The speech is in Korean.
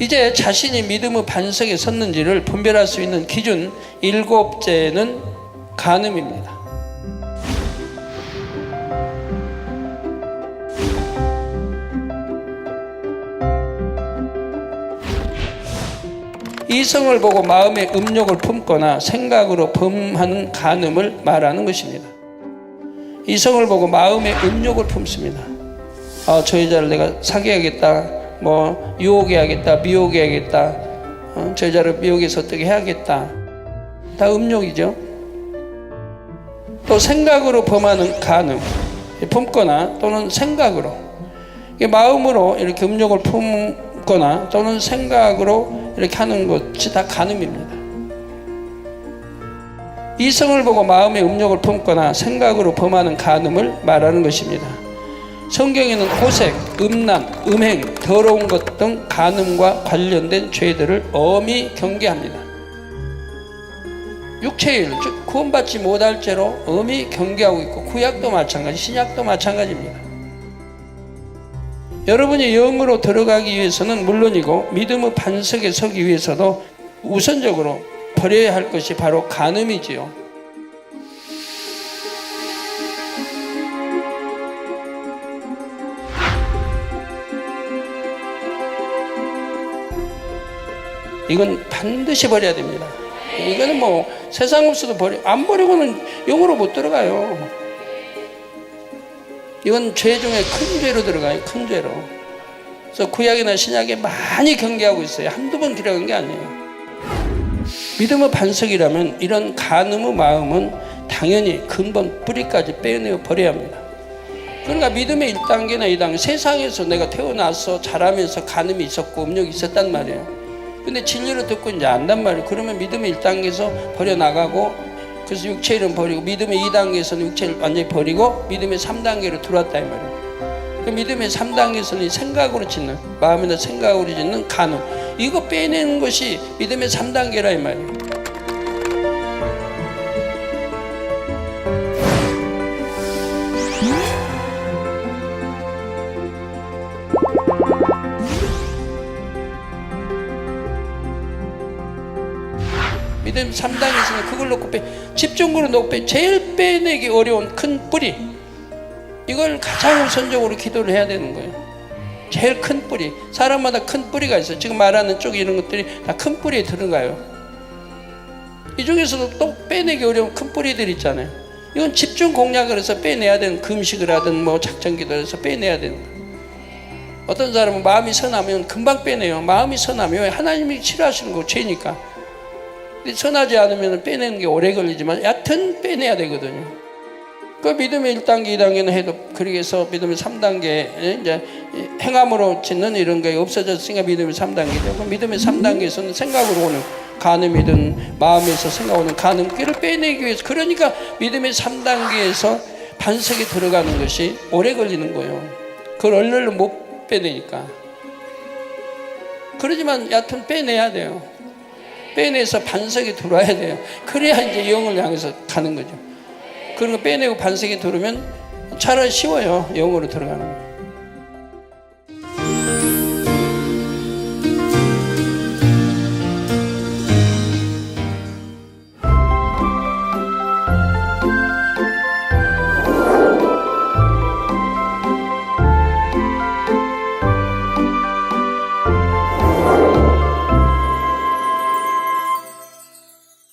이제 자신이 믿음의 반석에 섰는지를 분별할 수 있는 기준 일곱째는 간음입니다. 이성을 보고 마음에 음욕을 품거나 생각으로 범하는 간음을 말하는 것입니다. 이성을 보고 마음에 음욕을 품습니다. 아, 저 여자를 내가 사귀어야겠다, 뭐 유혹해야겠다, 미혹해야겠다, 어, 저 여자를 미혹해서 어떻게 해야겠다. 다 음욕이죠. 또 생각으로 범하는 간음, 품거나 또는 생각으로 마음으로 이렇게 음욕을 품거나 또는 생각으로 이렇게 하는 것이 다 간음입니다. 이성을 보고 마음의 음욕을 품거나 생각으로 범하는 간음을 말하는 것입니다. 성경에는 호색, 음란, 음행, 더러운 것 등 간음과 관련된 죄들을 엄히 경계합니다. 육체일, 즉 구원받지 못할 죄로 엄히 경계하고 있고 구약도 마찬가지, 신약도 마찬가지입니다. 여러분이 영으로 들어가기 위해서는 물론이고 믿음의 반석에 서기 위해서도 우선적으로 버려야 할 것이 바로 간음이지요. 이건 반드시 버려야 됩니다. 이거는 뭐 세상 없어도 버려 안 버리고는 영으로 못 들어가요. 이건 죄 중에 큰 죄로 들어가요. 큰 죄로. 그래서 구약이나 신약에 많이 경계하고 있어요. 한두 번 들어간 게 아니에요. 믿음의 반석이라면 이런 간음의 마음은 당연히 근본 뿌리까지 빼내어 버려야 합니다. 그러니까 믿음의 1단계나 2단계 세상에서 내가 태어나서 자라면서 간음이 있었고 음욕이 있었단 말이에요. 근데 진리를 듣고 이제 안단 말이에요. 그러면 믿음의 1단계에서 버려나가고 그래서 육체를 버리고 믿음의 2단계에서는 육체를 완전히 버리고 믿음의 3단계로 들어왔다 이 말이에요. 그 믿음의 3단계에서는 생각으로 짓는 마음이나 생각으로 짓는 간음 이거 빼내는 것이 믿음의 3단계라 이 말이에요. 믿음 3단계에서는 그걸 놓고 빼 집중으로 놓고 빼 제일 빼내기 어려운 큰 뿌리 이걸 가장 우선적으로 기도를 해야 되는 거예요. 제일 큰 뿌리. 사람마다 큰 뿌리가 있어요. 지금 말하는 쪽 이런 것들이 다 큰 뿌리에 들어가요. 이 중에서도 또 빼내기 어려운 큰 뿌리들 있잖아요. 이건 집중 공략을 해서 빼내야 되는 금식을 하든 뭐 작전 기도를 해서 빼내야 되는 거예요. 어떤 사람은 마음이 선하면 금방 빼내요. 마음이 선하면 하나님이 싫어하시는 거 죄니까. 선하지 않으면 빼내는 게 오래 걸리지만 여튼 빼내야 되거든요. 그 믿음의 1단계, 2단계는 해도 해서 믿음의 3단계 이제 행함으로 짓는 이런 게 없어졌으니까 믿음의 3단계죠. 그 믿음의 3단계에서는 생각으로 오는 간음이든 마음에서 생각 오는 간음기를 빼내기 위해서 그러니까 믿음의 3단계에서 반석에 들어가는 것이 오래 걸리는 거예요. 그걸 얼른 못 빼내니까. 그러지만 여튼 빼내야 돼요. 빼내서 반석에 들어와야 돼요. 그래야 이제 영을 향해서 가는 거죠. 그런 거 빼내고 반석에 들으면 차라리 쉬워요. 영으로 들어가는 거.